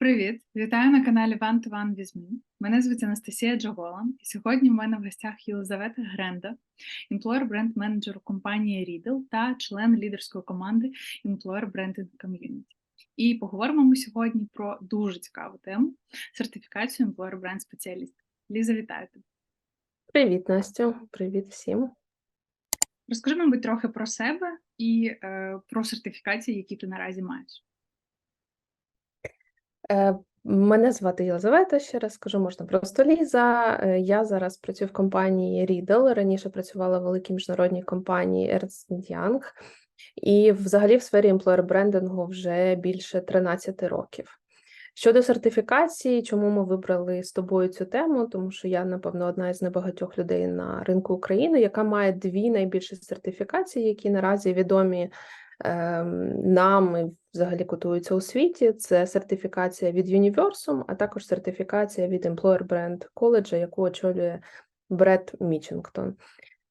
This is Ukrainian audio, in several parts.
Привіт! Вітаю на каналі One to One with Me. Мене звуть Анастасія Джагола, і сьогодні в мене в гостях Єлизавета Гренда, employer бренд менеджер компанії Riddle та член лідерської команди Employer Branding Community. І поговоримо ми сьогодні про дуже цікаву тему сертифікацію Employer Brand Specialist. Ліза, вітаю тебе. Привіт, Настю. Привіт всім. Розкажи, мабуть, трохи про себе і е, про сертифікації, які ти наразі маєш. Е, Мене звати Єлизавета, ще раз скажу, можна просто Ліза. Е, Я зараз працюю в компанії Riddle, раніше працювала в великій міжнародній компанії Ernst Young. І взагалі в сфері емплойер брендингу вже більше 13 років. Щодо сертифікації, чому ми вибрали з тобою цю тему? Тому що я, напевно, одна із небагатьох людей на ринку України, яка має дві найбільші сертифікації, які наразі відомі ем, нам і взагалі котуються у світі. Це сертифікація від Universum, а також сертифікація від Employer Brand College, яку очолює Бред Мічингтон.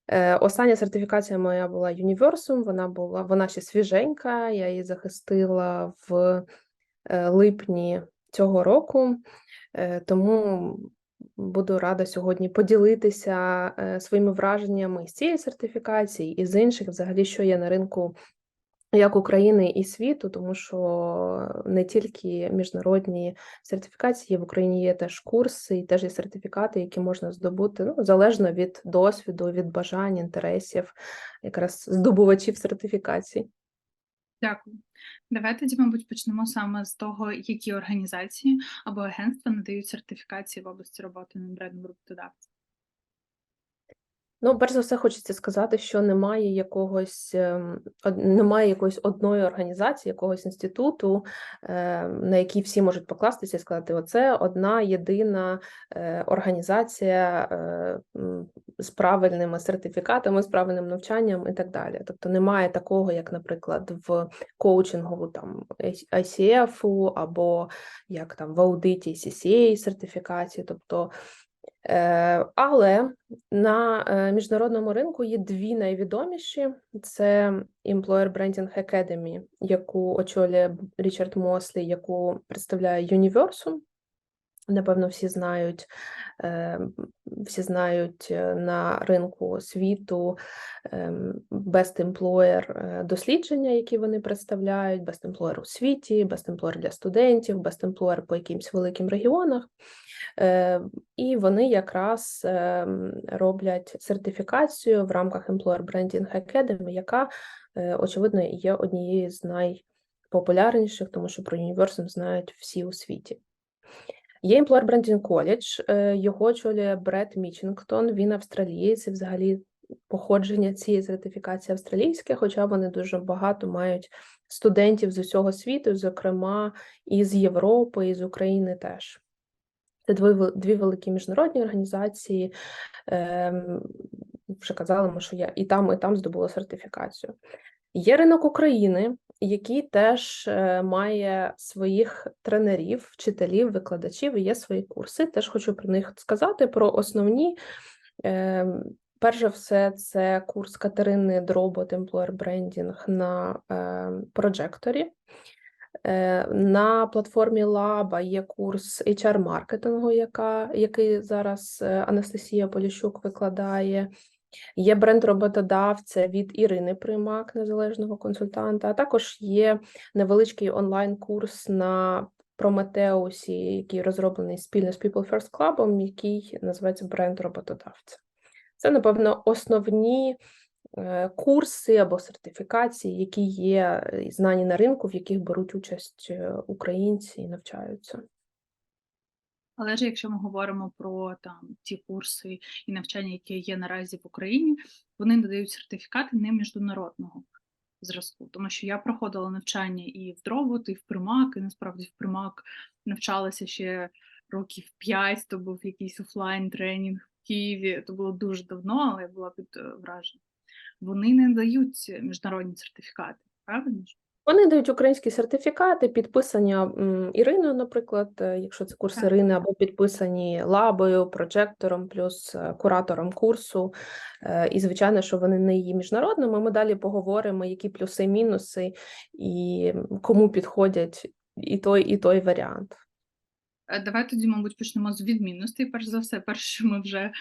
Е, Остання сертифікація моя була Universum, вона була вона ще свіженька. Я її захистила в е, липні цього року, Е, тому буду рада сьогодні поділитися своїми враженнями з цієї сертифікації і з інших, взагалі, що є на ринку як України і світу, тому що не тільки міжнародні сертифікації, в Україні є теж курси і теж є сертифікати, які можна здобути ну, залежно від досвіду, від бажань, інтересів, якраз здобувачів сертифікацій. Дякую. Давайте тоді, мабуть, почнемо саме з того, які організації або агентства надають сертифікації в області роботи над брендом роботодавця. Ну, перш за все, хочеться сказати, що немає якогось ем, немає якоїсь одної організації, якогось інституту, е, на який всі можуть покластися і сказати: оце одна єдина е, організація е, з правильними сертифікатами, з правильним навчанням і так далі. Тобто немає такого, як, наприклад, в коучингу там ICF або як там в аудиті CCA сертифікації. Тобто Але на е, міжнародному ринку є дві найвідоміші: це Employer Branding Academy, яку очолює Річард Мослі, яку представляє Universum. Напевно, всі знають, е, всі знають е, на ринку світу ем, Best Employer е, дослідження, які вони представляють, Best Employer у світі, Best Employer для студентів, Best Employer по якимсь великим регіонах. Е, І вони якраз роблять сертифікацію в рамках Employer Branding Academy, яка, е, очевидно, є однією з найпопулярніших, тому що про Universum знають всі у світі. Є Employer Branding College, е, його очолює Бред Мічингтон, він австралієць, і взагалі походження цієї сертифікації австралійське, хоча вони дуже багато мають студентів з усього світу, зокрема із Європи, і з України теж. Це дві, дві великі міжнародні організації. Ем, вже казали, що я і там, і там здобула сертифікацію. Є ринок України, який теж е, має своїх тренерів, вчителів, викладачів, і є свої курси. Теж хочу про них сказати, про основні. Ем, Перш за все, це курс Катерини Дробот Employer Branding на ем, прожекторі. Е, На платформі Лаба є курс HR-маркетингу, який зараз е, Анастасія Поліщук викладає. Є бренд роботодавця від Ірини Примак, незалежного консультанта, а також є невеличкий онлайн-курс на Прометеусі, який розроблений спільно з People First Club, який називається бренд роботодавця. Це, напевно, основні е, курси або сертифікації, які є е, знані на ринку, в яких беруть участь е, українці і навчаються. Але ж якщо ми говоримо про там ті курси і навчання, які є наразі в Україні, вони надають сертифікати не міжнародного зразку, тому що я проходила навчання і в Дробот, і в Примак, і насправді в Примак навчалася ще років п'ять, то був якийсь офлайн тренінг в Києві. То було дуже давно, але я була під е, враженням. Вони не дають міжнародні сертифікати, правильно ж? Вони дають українські сертифікати, підписані м, Іриною, наприклад, е, якщо це курс. Ірини, або підписані лабою, прожектором, плюс е, куратором курсу. Е, І, звичайно, що вони не є міжнародними. Ми далі поговоримо, які плюси мінуси, і кому підходять і той, і той варіант. Давай тоді, мабуть, почнемо з відмінностей. Перш за все, перше, що ми вже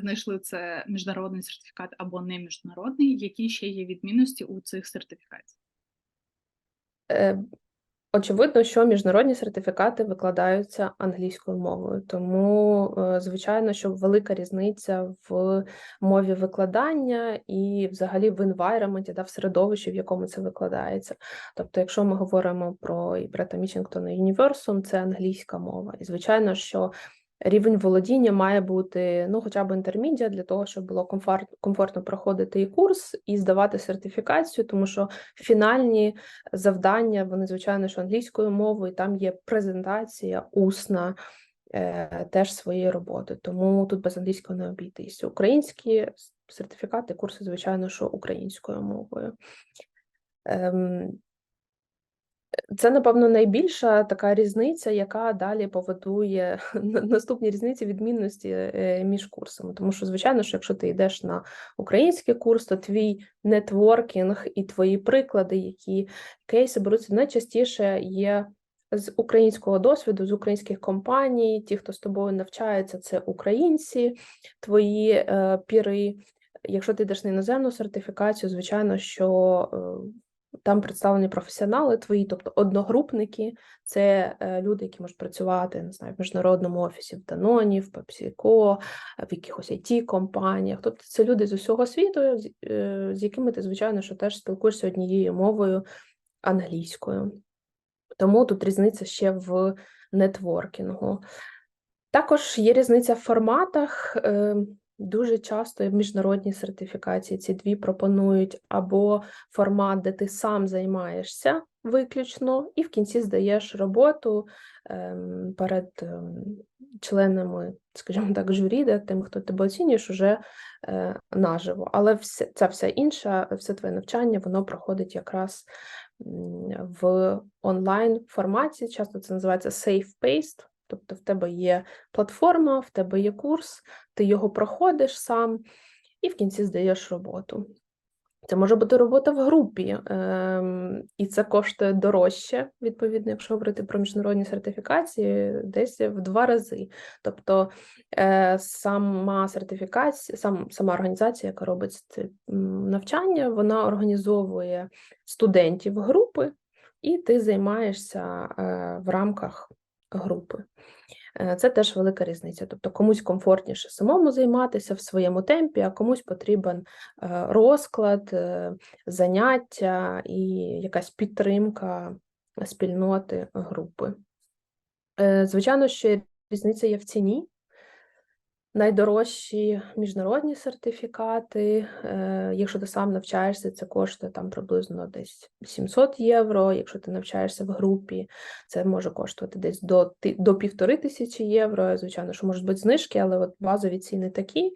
знайшли, це міжнародний сертифікат або не міжнародний. Які ще є відмінності у цих сертифікатів? Е, Очевидно, що міжнародні сертифікати викладаються англійською мовою, тому, е, звичайно, що велика різниця в мові викладання і взагалі в environment, да, в середовищі, в якому це викладається. Тобто, якщо ми говоримо про і Брета Мічингтона Universum, це англійська мова. І звичайно, що рівень володіння має бути ну, хоча б інтермедіа для того, щоб було комфорт, комфортно проходити і курс, і здавати сертифікацію, тому що фінальні завдання, вони, звичайно, що англійською мовою, там є презентація усна е, теж своєї роботи. Тому тут без англійського не обійтись. Українські сертифікати, курси, звичайно, що українською мовою. Ем, це, напевно, найбільша така різниця, яка далі поводує на- наступні різниці відмінності е, між курсами. Тому що, звичайно, що якщо ти йдеш на український курс, то твій нетворкінг і твої приклади, які кейси беруться найчастіше є з українського досвіду, з українських компаній. Ті, хто з тобою навчається, це українці, твої е, піри. Якщо ти йдеш на іноземну сертифікацію, звичайно, що е, там представлені професіонали твої, тобто одногрупники, це е, люди, які можуть працювати не знаю, в міжнародному офісі в Даноні, в PepsiCo, в якихось it компаніях Тобто це люди з усього світу, е, з якими ти, звичайно, що теж спілкуєшся однією мовою англійською. Тому тут різниця ще в нетворкінгу. Також є різниця в форматах. Дуже часто в міжнародній сертифікації ці дві пропонують або формат, де ти сам займаєшся виключно, і в кінці здаєш роботу ем, перед ем, членами, скажімо так, журі, де тим, хто тебе оцінюєш, уже е, наживо. Але вся, ця вся інша, все твоє навчання, воно проходить якраз в онлайн форматі. Часто це називається safe-paced, тобто в тебе є платформа, в тебе є курс, ти його проходиш сам і в кінці здаєш роботу. Це може бути робота в групі, ем, і це коштує дорожче, відповідно, якщо говорити про міжнародні сертифікації, десь в два рази. Тобто е, сама сертифікація, сам, сама організація, яка робить це навчання, вона організовує студентів групи, і ти займаєшся е, в рамках групи. Е, Це теж велика різниця. Тобто комусь комфортніше самому займатися в своєму темпі, а комусь потрібен е, розклад, е, заняття і якась підтримка спільноти групи. Звичайно, що різниця є в ціні. Найдорожчі міжнародні сертифікати, е, якщо ти сам навчаєшся, це коштує там приблизно десь 700 євро. Якщо ти навчаєшся в групі, це може коштувати десь до, до півтори тисячі євро. Звичайно, що можуть бути знижки, але от базові ціни такі.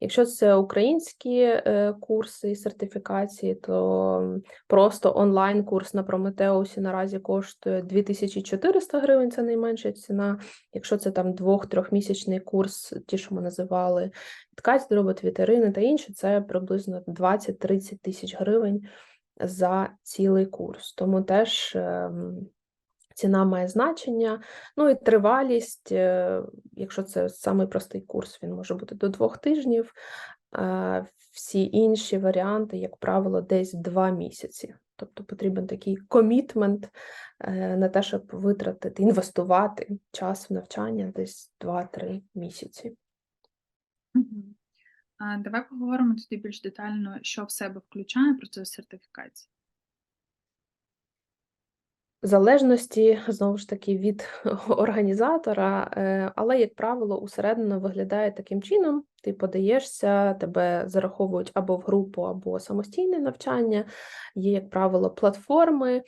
Якщо це українські е, курси і сертифікації, то просто онлайн-курс на Прометеусі наразі коштує 2400 гривень, це найменша ціна. Якщо це там двох-трьохмісячний курс, ті, що ми називали ткаць, дробот, вітерини та інші, це приблизно 20-30 тисяч гривень за цілий курс. Тому теж ем, ціна має значення. Ну і тривалість, е, якщо це самий простий курс, він може бути до двох тижнів. Всі інші варіанти, як правило, десь два місяці. Тобто потрібен такий комітмент е, на те, щоб витратити, інвестувати час в навчання десь 2-3 місяці. Давай поговоримо тоді більш детально, що в себе включає процес сертифікації. Залежності знову ж таки від організатора, е, але, як правило, усередину виглядає таким чином: ти подаєшся, тебе зараховують або в групу, або самостійне навчання. Є, як правило, платформи,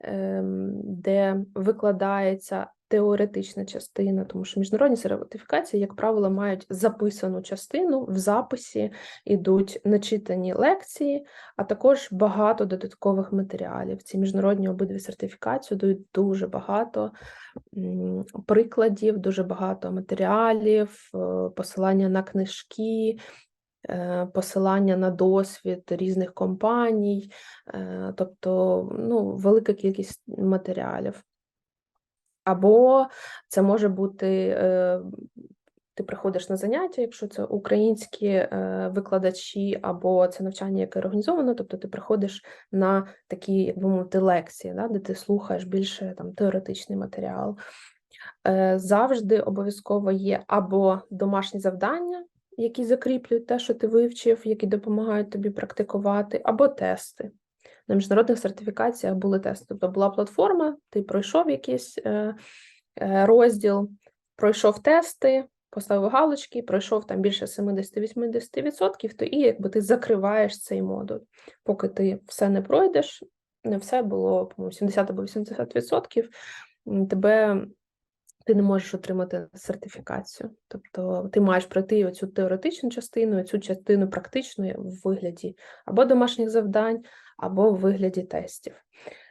ем, де викладається теоретична частина, тому що міжнародні сертифікації, як правило, мають записану частину в записі, ідуть начитані лекції, а також багато додаткових матеріалів. Ці міжнародні обидві сертифікації дають дуже багато прикладів, дуже багато матеріалів, е, посилання на книжки. е, Посилання на досвід різних компаній, е, тобто ну, велика кількість матеріалів. Або це може бути, е, ти приходиш на заняття, якщо це українські е, викладачі, або це навчання, яке організовано, тобто ти приходиш на такі, як би мовити, лекції, да, де ти слухаєш більше там теоретичний матеріал. Е, Завжди обов'язково є або домашні завдання, які закріплюють те, що ти вивчив, які допомагають тобі практикувати, або тести. На міжнародних сертифікаціях були тести. Тобто була платформа, ти пройшов якийсь е, е, розділ, пройшов тести, поставив галочки, пройшов там більше 70-80%, то і якби ти закриваєш цей модуль. Поки ти все не пройдеш, не все було, по-моєму, 70 або 80%, тебе ти не можеш отримати сертифікацію. Тобто ти маєш пройти оцю теоретичну частину, цю частину практичну в вигляді або домашніх завдань, або в вигляді тестів.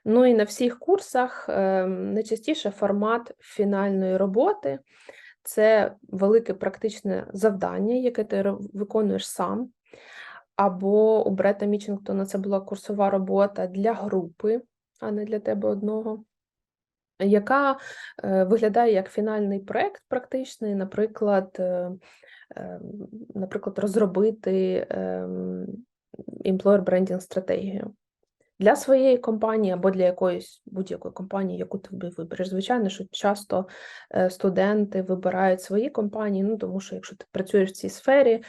Ну і на всіх курсах е, найчастіше формат фінальної роботи це велике практичне завдання, яке ти виконуєш сам. Або у Брета Мічингтона це була курсова робота для групи, а не для тебе одного яка е, виглядає як фінальний проект практичний, наприклад, е, е, наприклад, розробити ем, employer branding стратегію для своєї компанії або для якоїсь будь-якої компанії, яку ти вибереш. Звичайно, що часто е, студенти вибирають свої компанії, ну тому що якщо ти працюєш в цій сфері,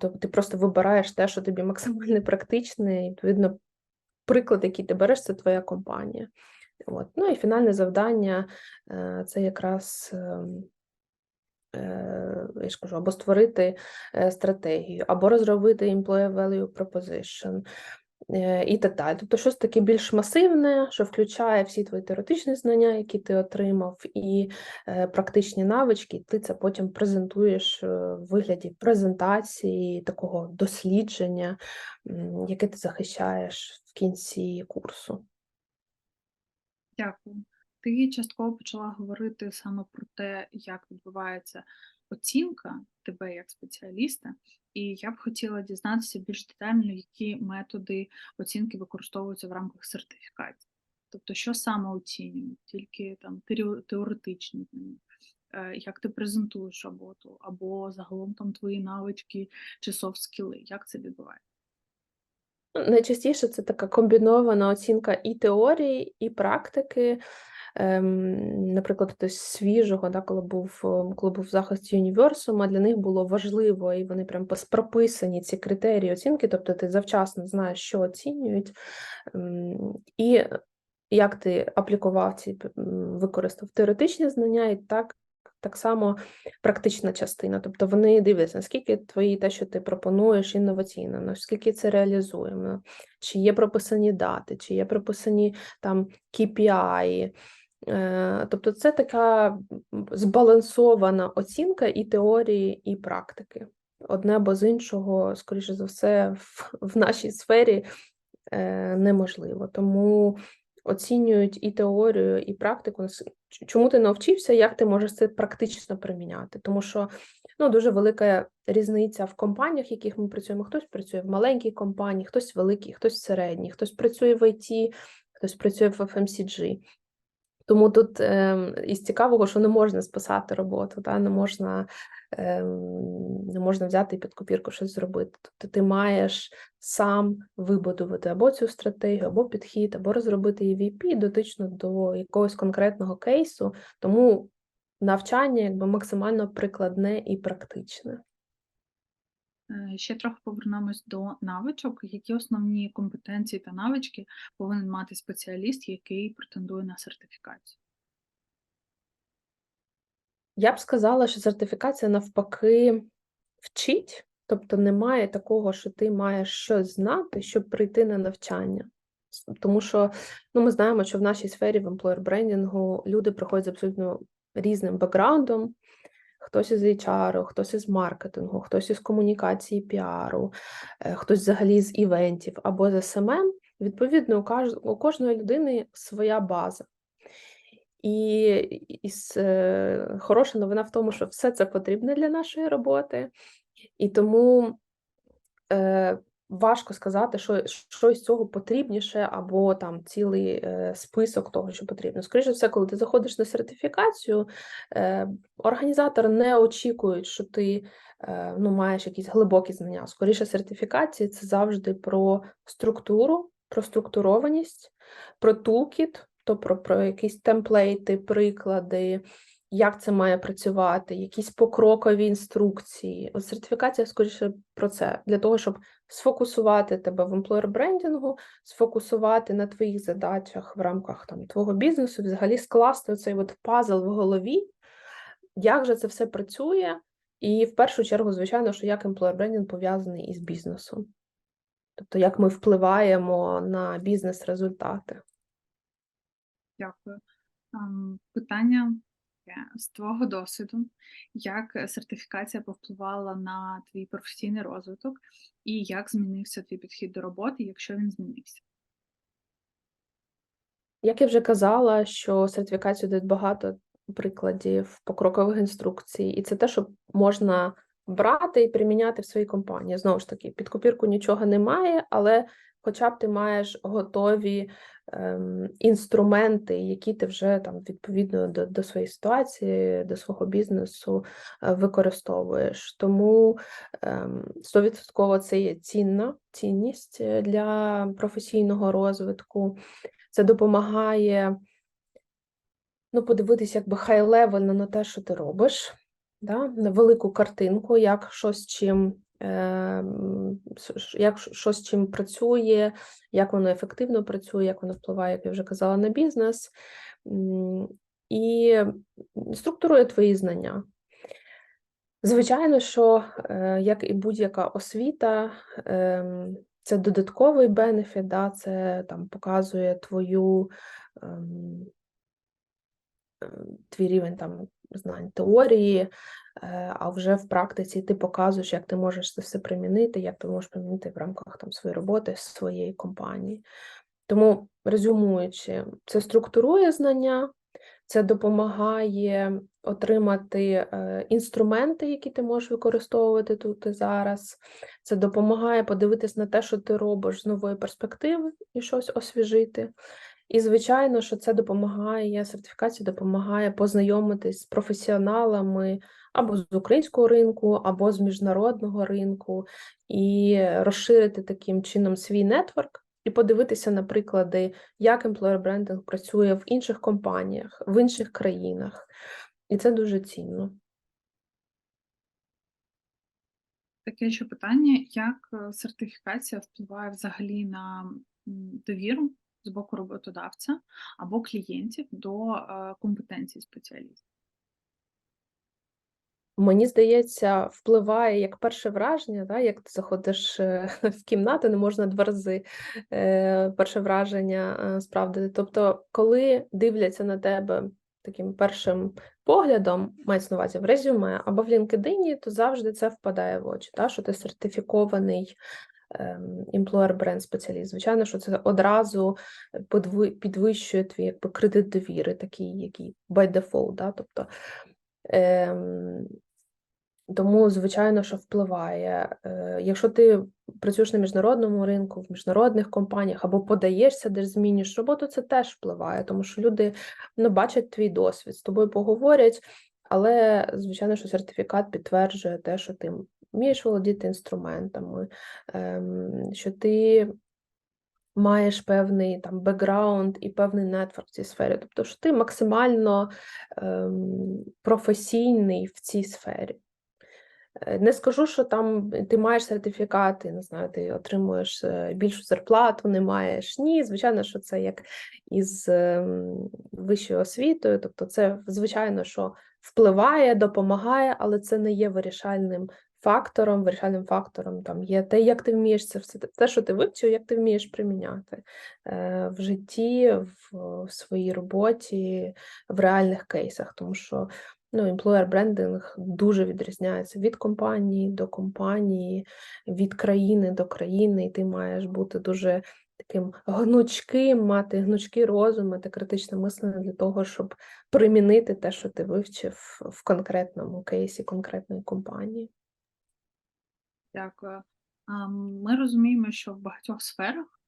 то ти просто вибираєш те, що тобі максимально практичне, і відповідно, приклад, який ти береш, це твоя компанія. От. Ну і фінальне завдання е, це якраз, ем, я ж кажу, або створити е, стратегію, або розробити employee value proposition. е, І так далі. Тобто щось таке більш масивне, що включає всі твої теоретичні знання, які ти отримав, і е, практичні навички, ти це потім презентуєш е, в вигляді презентації, такого дослідження, яке ти захищаєш в кінці курсу. Дякую. Ти частково почала говорити саме про те, як відбувається оцінка тебе як спеціаліста, і я б хотіла дізнатися більш детально, які методи оцінки використовуються в рамках сертифікації. Тобто, що саме оцінюють, тільки там теоретичні е, як ти презентуєш роботу, або загалом там твої навички чи софт-скіли, як це відбувається? Найчастіше це така комбінована оцінка і теорії, і практики. Ем, наприклад, хтось свіжого, да, коли був, ем, коли був захист універсума, для них було важливо, і вони прям прописані ці критерії оцінки, тобто ти завчасно знаєш, що оцінюють, ем, і як ти аплікував ці, використав теоретичні знання, і так, так само практична частина. Тобто вони дивляться, наскільки твої те, що ти пропонуєш, інноваційно, наскільки це реалізуємо, чи є прописані дати, чи є прописані там KPI. Е, Тобто це така збалансована оцінка і теорії, і практики. Одне або з іншого, скоріше за все, в, в нашій сфері е, неможливо. Тому оцінюють і теорію, і практику. Чому ти навчився, як ти можеш це практично приміняти? Тому що ну, дуже велика різниця в компаніях, в яких ми працюємо. Хтось працює в маленькій компанії, хтось великий, хтось в середній, хтось працює в IT, хтось працює в FMCG. Тому тут ем, із цікавого, що не можна списати роботу, та, не можна, ем, не можна взяти під копірку щось зробити. Тобто ти маєш сам вибудувати або цю стратегію, або підхід, або розробити EVP дотично до якогось конкретного кейсу, тому навчання якби максимально прикладне і практичне. Е, Ще трохи повернемось до навичок. Які основні компетенції та навички повинен мати спеціаліст, який претендує на сертифікацію? Я б сказала, що сертифікація навпаки вчить, тобто немає такого, що ти маєш щось знати, щоб прийти на навчання. Тому що ну, ми знаємо, що в нашій сфері в employer брендінгу люди приходять з абсолютно різним бекграундом. Хтось із HR, хтось із маркетингу, хтось із комунікації піару, е, хтось взагалі з івентів або з СММ. Відповідно, у кожної людини своя база. І, і е, хороша новина в тому, що все це потрібно для нашої роботи, і тому е, важко сказати, що що із цього потрібніше, або там цілий е, список того, що потрібно. Скоріше все, коли ти заходиш на сертифікацію, е, організатор не очікує, що ти е, ну, маєш якісь глибокі знання. Скоріше, сертифікації це завжди про структуру, про структурованість, про тулкіт, то про, про якісь темплейти, приклади. Як це має працювати, якісь покрокові інструкції. От сертифікація, скоріше про це, для того, щоб сфокусувати тебе в емплойер брендінгу, сфокусувати на твоїх задачах в рамках там твого бізнесу, взагалі скласти цей пазл в голові, як же це все працює, і в першу чергу, звичайно, що як емплойер брендінг пов'язаний із бізнесом. Тобто, як ми впливаємо на бізнес-результати. Дякую. Питання з твого досвіду, як е, сертифікація повпливала на твій професійний розвиток, і як змінився твій підхід до роботи, якщо він змінився? Як я вже казала, що сертифікацію дають багато прикладів покрокових інструкцій, і це те, що можна брати і приміняти в своїй компанії. Знову ж таки, під копірку нічого немає, але хоча б ти маєш готові ем, інструменти, які ти вже там відповідно до, до своєї ситуації, до свого бізнесу е, використовуєш. Тому ем, 100% це є цінна цінність е, для професійного розвитку. Це допомагає ну, подивитися якби хай-левельно на те, що ти робиш, да? на велику картинку, як щось чим. Ем, Як щось чим працює, як воно ефективно працює, як воно впливає, як я вже казала, на бізнес, і структурує твої знання. Звичайно, що е, як і будь-яка освіта, ем, це додатковий бенефіт, да, це там показує твою ем, твій рівень там знань теорії, е, а вже в практиці ти показуєш, як ти можеш це все примінити, як ти можеш примінити в рамках там своєї роботи, своєї компанії. Тому, резюмуючи, це структурує знання, це допомагає отримати е, інструменти, які ти можеш використовувати тут і зараз. Це допомагає подивитись на те, що ти робиш з нової перспективи і щось освіжити. І, звичайно, що це допомагає, сертифікація допомагає познайомитись з професіоналами або з українського ринку, або з міжнародного ринку, і розширити таким чином свій нетворк, і подивитися на приклади, як employer branding працює в інших компаніях, в інших країнах. І це дуже цінно. Таке ще питання, як е, сертифікація впливає взагалі на довіру з боку роботодавця або клієнтів до е, компетенцій спеціалістів? Мені здається, впливає як перше враження, да, як ти заходиш е, в кімнату, не можна два рази е, перше враження справдити. Тобто, коли дивляться на тебе таким першим поглядом, мається на увазі в резюме або в LinkedIn, то завжди це впадає в очі, да, що ти сертифікований employer бренд спеціаліст. Звичайно, що це одразу підвищує твій якби, кредит довіри, такий, який by default, да, тобто. Ем, тому, звичайно, що впливає. Е, Якщо ти працюєш на міжнародному ринку, в міжнародних компаніях або подаєшся, де змінюєш роботу, це теж впливає, тому що люди ну, бачать твій досвід, з тобою поговорять, але, звичайно, що сертифікат підтверджує те, що ти вмієш володіти інструментами, ем, що ти маєш певний там бекграунд і певний нетворк в цій сфері. Тобто, що ти максимально ем, професійний в цій сфері. Е, Не скажу, що там ти маєш сертифікати, не знаю, ти отримуєш е, більшу зарплату, не маєш. Ні, звичайно, що це як із ем, вищою освітою. Тобто, це звичайно, що впливає, допомагає, але це не є вирішальним фактором. Вирішальним фактором там є те, як ти вмієш це все, те, що ти вивчив, як ти вмієш приміняти е, в житті, в, в своїй роботі, в реальних кейсах, тому що. Ну, employer брендинг дуже відрізняється від компанії до компанії, від країни до країни, і ти маєш бути дуже таким гнучким, мати гнучкий розум, мати критичне мислення для того, щоб примінити те, що ти вивчив в конкретному кейсі конкретної компанії. Дякую. Ми розуміємо, що в багатьох сферах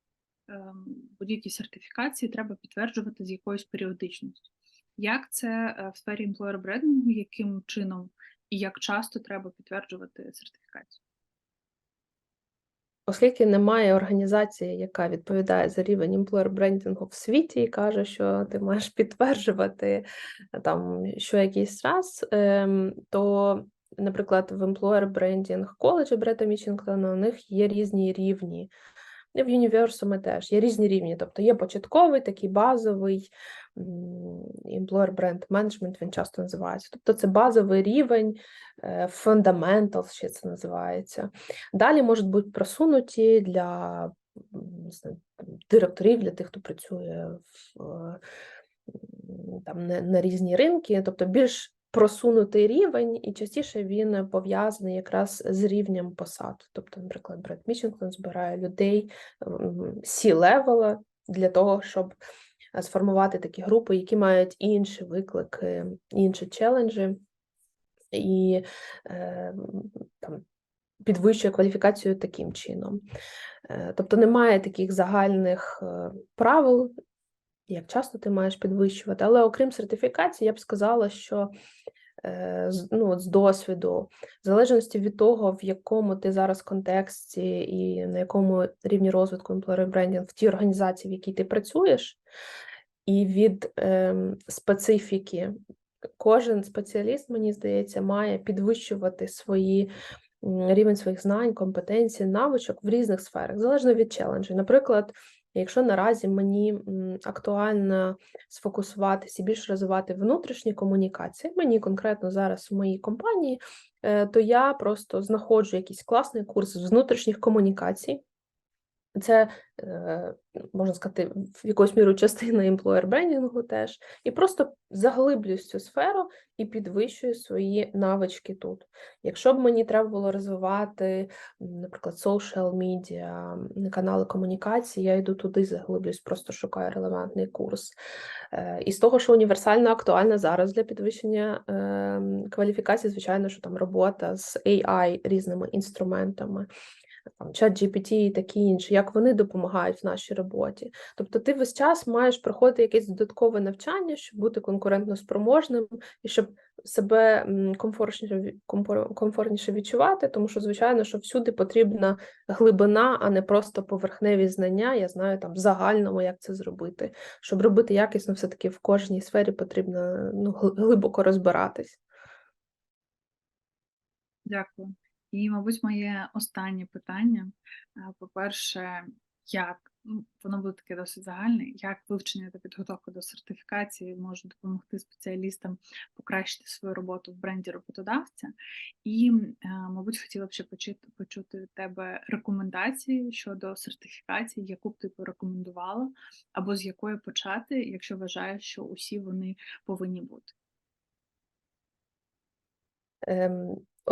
ем, будь-які сертифікації треба підтверджувати з якоюсь періодичністю. Як це е, в сфері employer брендингу, яким чином і як часто треба підтверджувати сертифікацію? Оскільки немає організації, яка відповідає за рівень employer брендингу в світі і каже, що ти маєш підтверджувати е, там що якийсь раз, ем, то, наприклад, в employer брендінг коледжі Брета Мічингтона у них є різні рівні. В універсумі теж є різні рівні. Тобто є початковий, такий базовий employer brand management, він часто називається. Тобто це базовий рівень, fundamentals ще це називається. Далі можуть бути просунуті для не знаю, директорів, для тих, хто працює в, там, на, на різні ринки, тобто більш просунутий рівень, і частіше він пов'язаний якраз з рівнем посад. Тобто, наприклад, Бред Мічингтон збирає людей сі-левела для того, щоб е, сформувати такі групи, які мають інші виклики, інші челенджі, і е, там, підвищує кваліфікацію таким чином. Е, Тобто немає таких загальних е, правил, як часто ти маєш підвищувати, але окрім сертифікації, я б сказала, що е, ну, з досвіду, в залежності від того, в якому ти зараз контексті і на якому рівні розвитку employer брендінг в тій організації, в якій ти працюєш, і від ем, специфіки кожен спеціаліст, мені здається, має підвищувати свої рівень своїх знань, компетенцій, навичок в різних сферах, залежно від челенджів. Наприклад, якщо наразі мені актуально сфокусуватися і більше розвивати внутрішні комунікації, мені конкретно зараз в моїй компанії, е, то я просто знаходжу якийсь класний курс з внутрішніх комунікацій. Це, е, можна сказати, в якоюсь міру частина employer брендінгу теж, і просто заглиблююсь в цю сферу і підвищую свої навички тут. Якщо б мені треба було розвивати, наприклад, social media, канали комунікації, я йду туди, заглиблююсь, просто шукаю релевантний курс. Е, І з того, що універсально актуально зараз для підвищення ем, кваліфікації, звичайно, що там робота з AI різними інструментами там чат GPT і такі інші, як вони допомагають в нашій роботі. Тобто ти весь час маєш проходити якесь додаткове навчання, щоб бути конкурентноспроможним і щоб себе комфортніше, комфортніше відчувати, тому що, звичайно, що всюди потрібна глибина, а не просто поверхневі знання. Я знаю там загальному, як це зробити. Щоб робити якісно, все-таки в кожній сфері потрібно ну, глибоко розбиратись. Дякую. І, мабуть, моє останнє питання. По-перше, як ну, воно буде таке досить загальне, як вивчення та підготовка до сертифікації може допомогти спеціалістам покращити свою роботу в бренді роботодавця. І, мабуть, хотіла б ще почути, почути від тебе рекомендації щодо сертифікації, яку б ти порекомендувала, або з якої почати, якщо вважаєш, що усі вони повинні бути.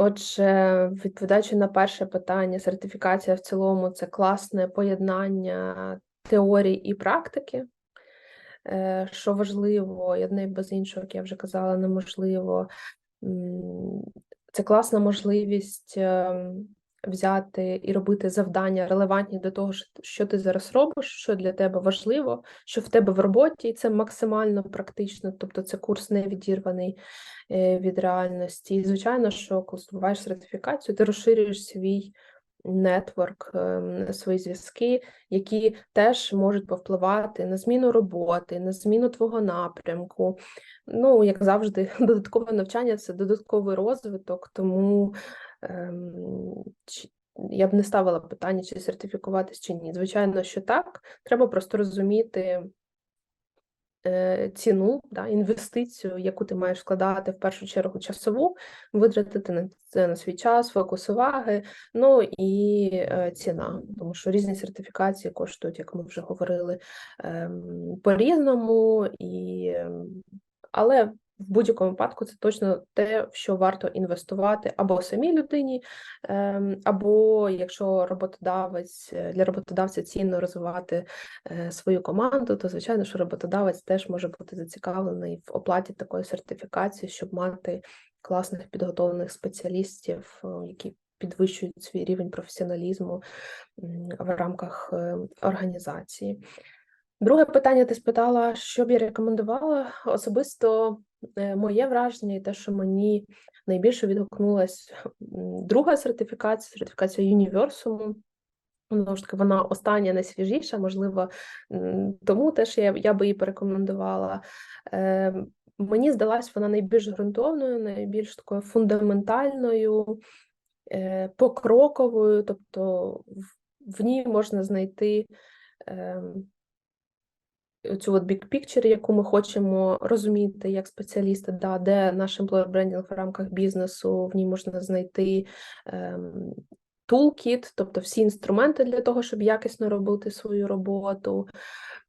Отже, відповідаючи на перше питання, сертифікація в цілому це класне поєднання теорії і практики. Е, Що важливо, і одне без іншого, як я вже казала, неможливо. Це класна можливість ем, взяти і робити завдання релевантні до того, що- ти зараз робиш, що для тебе важливо, що в тебе в роботі, і це максимально практично, тобто це курс не відірваний е, від реальності. І, звичайно, що коли здобуваєш сертифікацію, ти розширюєш свій нетворк, ем, свої зв'язки, які теж можуть повпливати на зміну роботи, на зміну твого напрямку. Ну, як завжди, додаткове навчання це додатковий розвиток, тому ем, я б не ставила питання, чи сертифікуватись, чи ні. Звичайно, що так. Треба просто розуміти ціну, да, інвестицію, яку ти маєш вкладати в першу чергу часову, витратити на це на свій час, фокус уваги, ну і е, ціна, тому що різні сертифікації коштують, як ми вже говорили, ем, по-різному, і, ем, але в будь-якому випадку це точно те, в що варто інвестувати або самій людині, ем, або якщо роботодавець е, для роботодавця цінно розвивати е, свою команду, то звичайно, що роботодавець теж може бути зацікавлений в оплаті такої сертифікації, щоб мати класних підготовлених спеціалістів, е, які підвищують свій рівень професіоналізму в рамках організації. Друге питання ти спитала, що б я рекомендувала. Особисто моє враження і те, що мені найбільше відгукнулась друга сертифікація, сертифікація Універсуму. Знову ж таки, вона остання, найсвіжіша, можливо, тому теж я, я би її порекомендувала. Е, мені здалась вона найбільш ґрунтовною, найбільш такою фундаментальною, е, покроковою, тобто в, в ній можна знайти. ем, Цю от big picture, яку ми хочемо розуміти як спеціалісти, да, де наш employer branding в рамках бізнесу, в ній можна знайти ем, toolkit, тобто всі інструменти для того, щоб якісно робити свою роботу.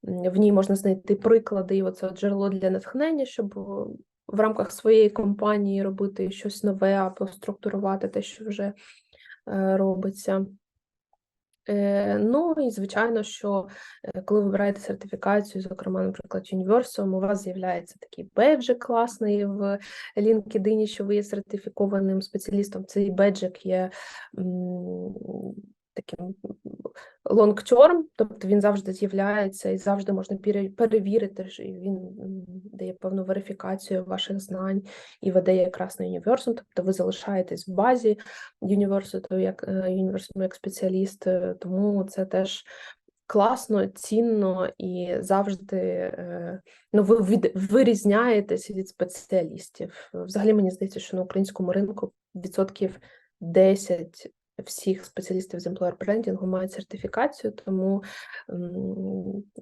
В ній можна знайти приклади, і оце джерело для натхнення, щоб в рамках своєї компанії робити щось нове або структурувати те, що вже е, робиться. Е, Ну і звичайно, що е, коли ви вибираєте сертифікацію, зокрема, наприклад, Universum, у вас з'являється такий беджик класний в LinkedIn, що ви є сертифікованим спеціалістом. Цей беджик є таким long-term, тобто він завжди з'являється і завжди можна перевірити, що він дає певну верифікацію ваших знань і веде якраз на Universum, тобто ви залишаєтесь в базі університету як е, університету як спеціаліст, е, тому це теж класно, цінно і завжди е, ну, ви від, вирізняєтесь від спеціалістів. Взагалі мені здається, що на українському ринку відсотків 10 всіх спеціалістів з employer брендінгу мають сертифікацію, тому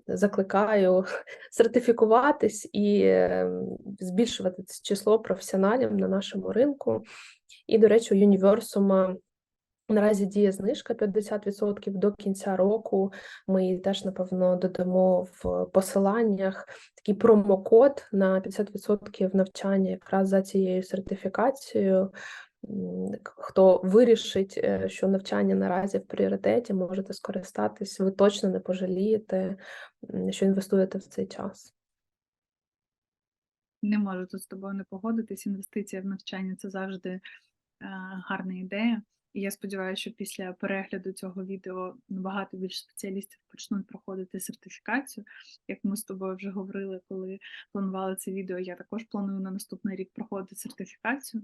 закликаю сертифікуватись і е, збільшувати це число професіоналів на нашому ринку. І, до речі, у Юніверсума наразі діє знижка 50% до кінця року. Ми її теж, напевно, додамо в посиланнях. Такий промокод на 50% навчання якраз за цією сертифікацією. Хто вирішить, е, що навчання наразі в пріоритеті, можете скористатись. Ви точно не пожалієте, що інвестуєте в цей час. Не можу тут з тобою не погодитись. Інвестиція в навчання це завжди е, гарна ідея. І я сподіваюся, що після перегляду цього відео набагато більше спеціалістів почнуть проходити сертифікацію. Як ми з тобою вже говорили, коли планували це відео, я також планую на наступний рік проходити сертифікацію.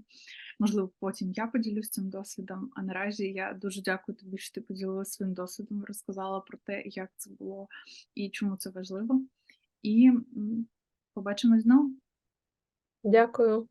Можливо, потім я поділюсь цим досвідом. А наразі я дуже дякую тобі, що ти поділилася своїм досвідом, розказала про те, як це було і чому це важливо. І побачимось знову. Дякую.